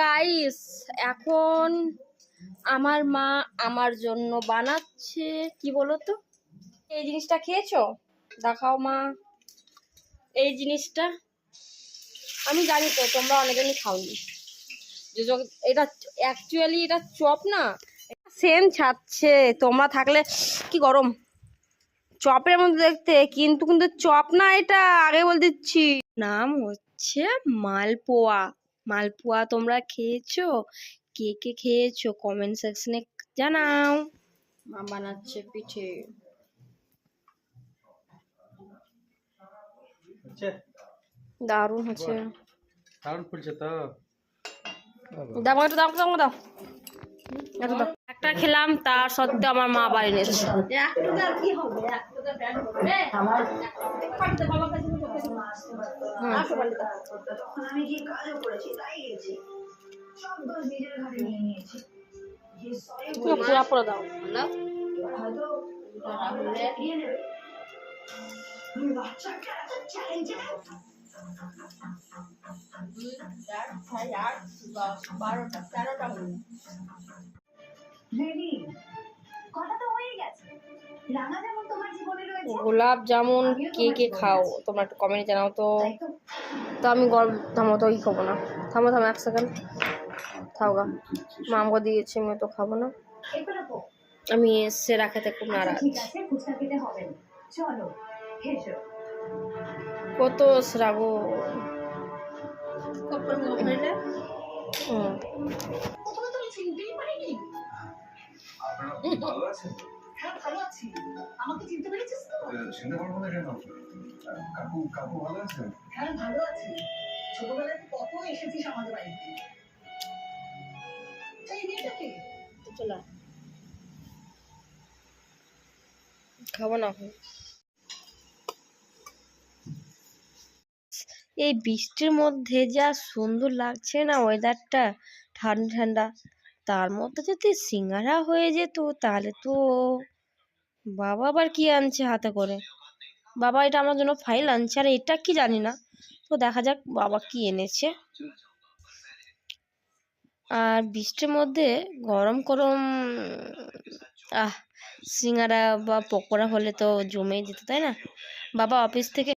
Guys এখন আমার মা আমার জন্য বানাচ্ছে, কি বলো তো এই জিনিসটা খেয়েছো? দেখাও মা। এই জিনিসটা? আমি জানি তো, তোমরা অনেকজনই খাওনি। এটা অ্যাকচুয়ালি এটা চপ না সেম ছাড়ছে। তোমরা থাকলে কি গরম? চপের মধ্যে দেখতে, কিন্তু কিন্তু চপ না এটা, আগে বলে দিচ্ছি। নাম হচ্ছে মালপোয়া। মালপোয়া তোমরা খেয়েছো? কে কে খেয়েছো? কমেন্ট সেকশনে জানাও। মা বানাচ্ছে পিঠে। হচ্ছে? দারুণ হচ্ছে। কারণ ফুলছে তো। দাও একটু দাও দাও দাও। একটু দাও। একটা খেলাম তার সত্ত্বেও আমার মা বাড়ি নিয়েছে। এত চ্যালেঞ্জে রেডি? কথা তো হয়ে গেছে যেমন তোমার জীবনে রয়েছে গোলাপ জামুন কে কে খাও? তোমরা একটু কমেন্টে জানাও তো। তো আমি গরম থামো তো ই খাব না। থামো থামো এক সেকেন্ড খাও গা। মা আমাকে দিয়েছে আমি তো খাব না। আমি সেরা খেতে খুব আচ্ছা নারাজ এসো কত গো হুম। আছি। আমাকে চিনতে পেরেছিস তো? চিনতে পারব না কেন কাকু কাকু ভালো আছেন হ্যাঁ ভালো আছি। ছোটবেলায় কত এসেছিস আমাদের বাড়িতে? এই মেয়েটাকে চলা। খাব না। এই বৃষ্টির মধ্যে যা সুন্দর লাগছে না ওয়েদারটা ঠান্ডা ঠান্ডা। তার মধ্যে যদি সিঙ্গারা হয়ে যেত তাহলে তো বাবা আবার কি আনছে হাতে করে? বাবা, এটা আমার জন্য ফাইল আনছে, আর এটা কি জানি না। তো দেখা যাক বাবা কি এনেছে। আর বৃষ্টির মধ্যে গরম গরম, আহ, সিঙ্গারা বা পকোড়া হলে তো জমে যেত, তাই না? বাবা অফিস থেকে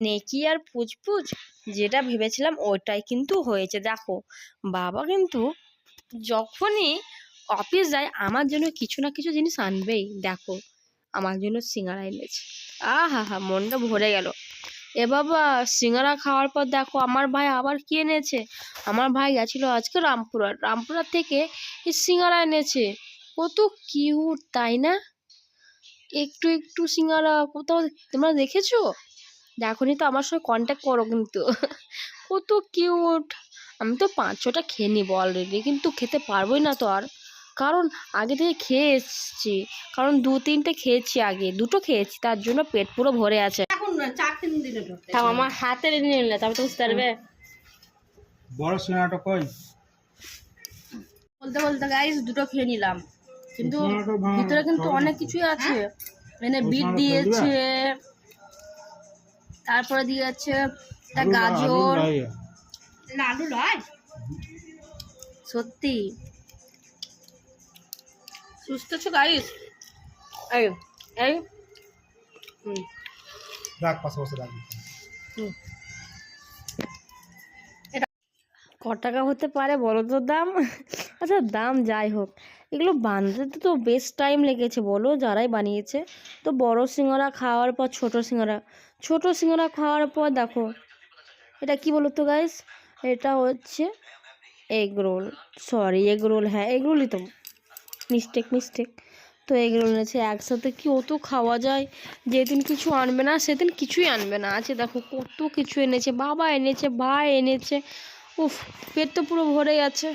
নেকি আর পুচপুচ, যেটা ভেবেছিলাম ওটাই কিন্তু হয়েছে। দেখো, বাবা কিন্তু যখনই অফিস যায়, আমার জন্য কিছু না কিছু জিনিস আনবেই। দেখো, আমার জন্য সিঙ্গারা এনেছে। আহা হা হা মনটা ভরে গেল। এ বাবা, সিঙ্গারা খাওয়ার পর দেখো, আমার ভাই আবার কি এনেছে? আমার ভাই গেছিল আজকে রামপুরহাট। রামপুরহাট থেকে সিঙ্গারা এনেছে। কত কিউট তাই না? একটু একটু সিঙ্গারা, কোথাও তোমরা দেখেছ? দেখোনি তো, আমার সঙ্গে কন্ট্যাক্ট করো কিন্তু। কত কিউট আমি তো পাঁচ ছটা খেয়ে নিবো অলরেডি কিন্তু খেতে পারবোই না তো আর। কারণ আগে থেকে খেয়ে এসছি। কারণ দু তিনটে খেয়েছি আগে দুটো খেয়েছি তার জন্য পেট পুরো ভরে আছে। তাও আমার হাতে নিয়ে নিলে তবে তো বুঝতে পারবে। বড় সিনেমাটা কই? বলতে বলতে গাইস দুটো খেয়ে নিলাম। কিন্তু ভিতরে কিন্তু অনেক কিছুই আছে। মানে বিট দিয়েছে তারপরে দিয়েছে একটা গাজর। আলু নয়। সত্যি। সুস্থ আছো গাইস এই এই। হুম। রাখ পাশে বসে রাখ। ক টাকা হতে পারে বলো তো দাম? আচ্ছা দাম যাই হোক। এগুলো বানাতে তো বেশ টাইম লেগেছে বলো যারাই বানিয়েছে। তো বড় সিঙ্গারা খাওয়ার পর ছোট সিঙ্গারা। ছোট সিঙ্গারা খাওয়ার পর দেখো এটা কি বলো তো গাইস এটা হচ্ছে egg roll. Sorry egg roll হ্যাঁ এগ রোলই তো। মিস্টেক মিস্টেক তো এগুলো এনেছে একসাথে। কি অত খাওয়া যায়? যেদিন কিছু আনবে না, সেদিন কিছুই আনবে না। আছে, দেখো, কত কিছু এনেছে। বাবা এনেছে, ভাই এনেছে। উফ, পেট তো পুরো ভরে গেছে।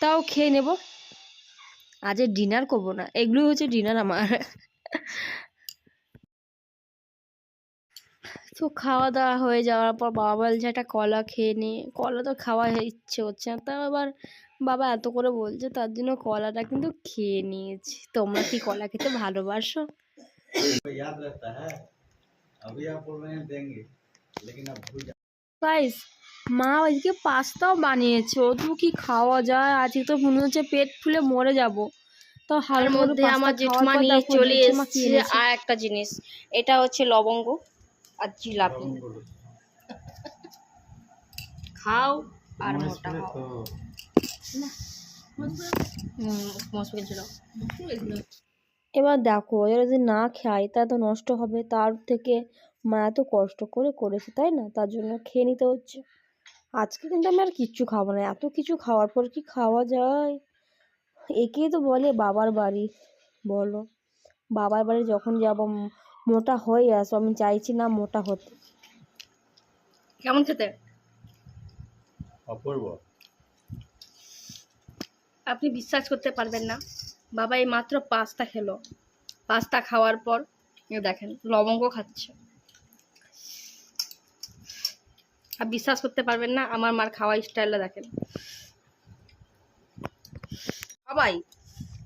তাও খেয়ে নেব। আজ ডিনার করব না। এগুলোই হচ্ছে ডিনার আমার। তো খাওয়া দাওয়া হয়ে যাওয়ার পর বাবা বলছে একটা কলা খেয়ে নি। কলা তো খাওয়া ইচ্ছে হচ্ছে না। তাও আবার বাবা এত করে বলছে তার জন্য কলাটা কিন্তু খেয়ে নিয়েছি। তোমরা কি কলা খেতে ভালোবাসো? গাইস মা আজকে পাস্তাও বানিয়েছে। তো কি খাওয়া যায়? আজকে তো মনে হচ্ছে পেট ফুলে মরে যাব। তো হার মধ্যে আমার জেঠমা নিয়ে চলে এসেছে আর একটা জিনিস। এটা হচ্ছে লবঙ্গ। আর জিলাপি। খাও আর মোটা হও। এবার দেখো এরা যদি না খায় তা তো নষ্ট হবে। তার থেকে মা এত কষ্ট করে করেছে তাই না? তার জন্য খেয়ে নিতে হচ্ছে। আজকে কিন্তু আমি আর কিচ্ছু খাব না। এত কিছু খাওয়ার পর কি খাওয়া যায়? একেই তো বলে বাবার বাড়ি বলো। বাবার বাড়ি যখন যাব মোটা হয়ে আসো আমি চাইছি না মোটা হতে। কেমন খেতে? অপূর্ব। আপনি বিশ্বাস করতে পারবেন না বাবা এই মাত্র পাস্তা খেলো। পাস্তা খাওয়ার পর দেখেন লবঙ্গ খাচ্ছে। আর বিশ্বাস করতে পারবেন না আমার মার খাওয়া স্টাইলটা দেখেন। সবাই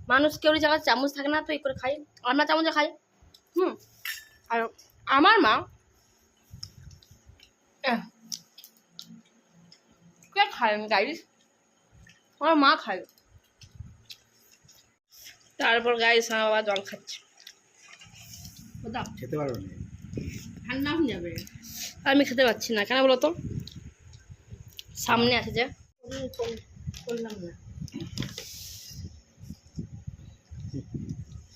মানুষ কেউ জায়গায় চামচ থাকে না তো এই করে খাই আমরা চামচে খাই। হুম। আর আমার মা কে খায় গাইস আমার মা খায়। তারপর গাইস আমার বাবা জল খাচ্ছে। খেতে পারবে না। ঠান্ডা হয়ে যাবে। আমি খেতে পাচ্ছি না কেন বলো তো? সামনে আছে যে। করলাম না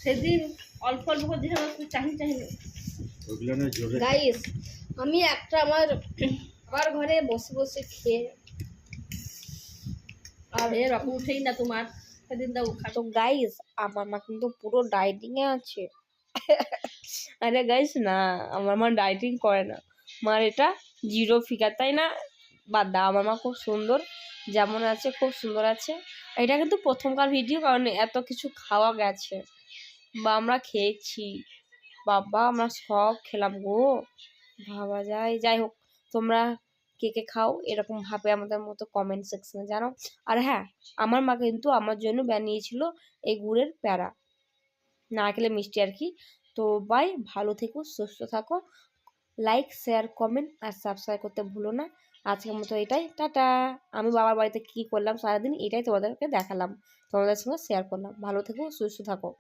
সেদিন অল্প অল্প করে ওগুলো না জোরে গাইস আমি একটা আমার আমার ঘরে বসে বসে খেয়ে আর এরকম উঠেই না তোমার সেদিন দাও তো গাইস আমার মা কিন্তু পুরো ডাইটিং এ আছে। আরে গাইস না আমার মা ডাইটিং করে না। মার এটা জিরো ফিগার তাই না? বাদ দাও আমার মা খুব সুন্দর। যেমন আছে খুব সুন্দর আছে। এটা কিন্তু প্রথমকার ভিডিও কারণ এত কিছু খাওয়া গেছে। বা আমরা খেয়েছি। বাবা, আমরা সব খেলাম গো। ভাবা যায়। যাই হোক, তোমরা কে কে খাও এরকম ভাবে আমাদের মতো কমেন্ট সেকশনে জানো আর হ্যাঁ আমার মা কিন্তু আমার জন্য বানিয়েছিল এই গুড়ের প্যারা। নারকেলের মিষ্টি আর কি। তো বাই ভালো থেকো, সুস্থ থাকো। লাইক শেয়ার কমেন্ট আর সাবস্ক্রাইব করতে ভুলো না। আজকের মতো এটাই। টাটা। আমি বাবার বাড়িতে কী করলাম, সারাদিন এটাই তোমাদেরকে দেখালাম। তোমাদের সঙ্গে শেয়ার করলাম। ভালো থেকো, সুস্থ থাকো।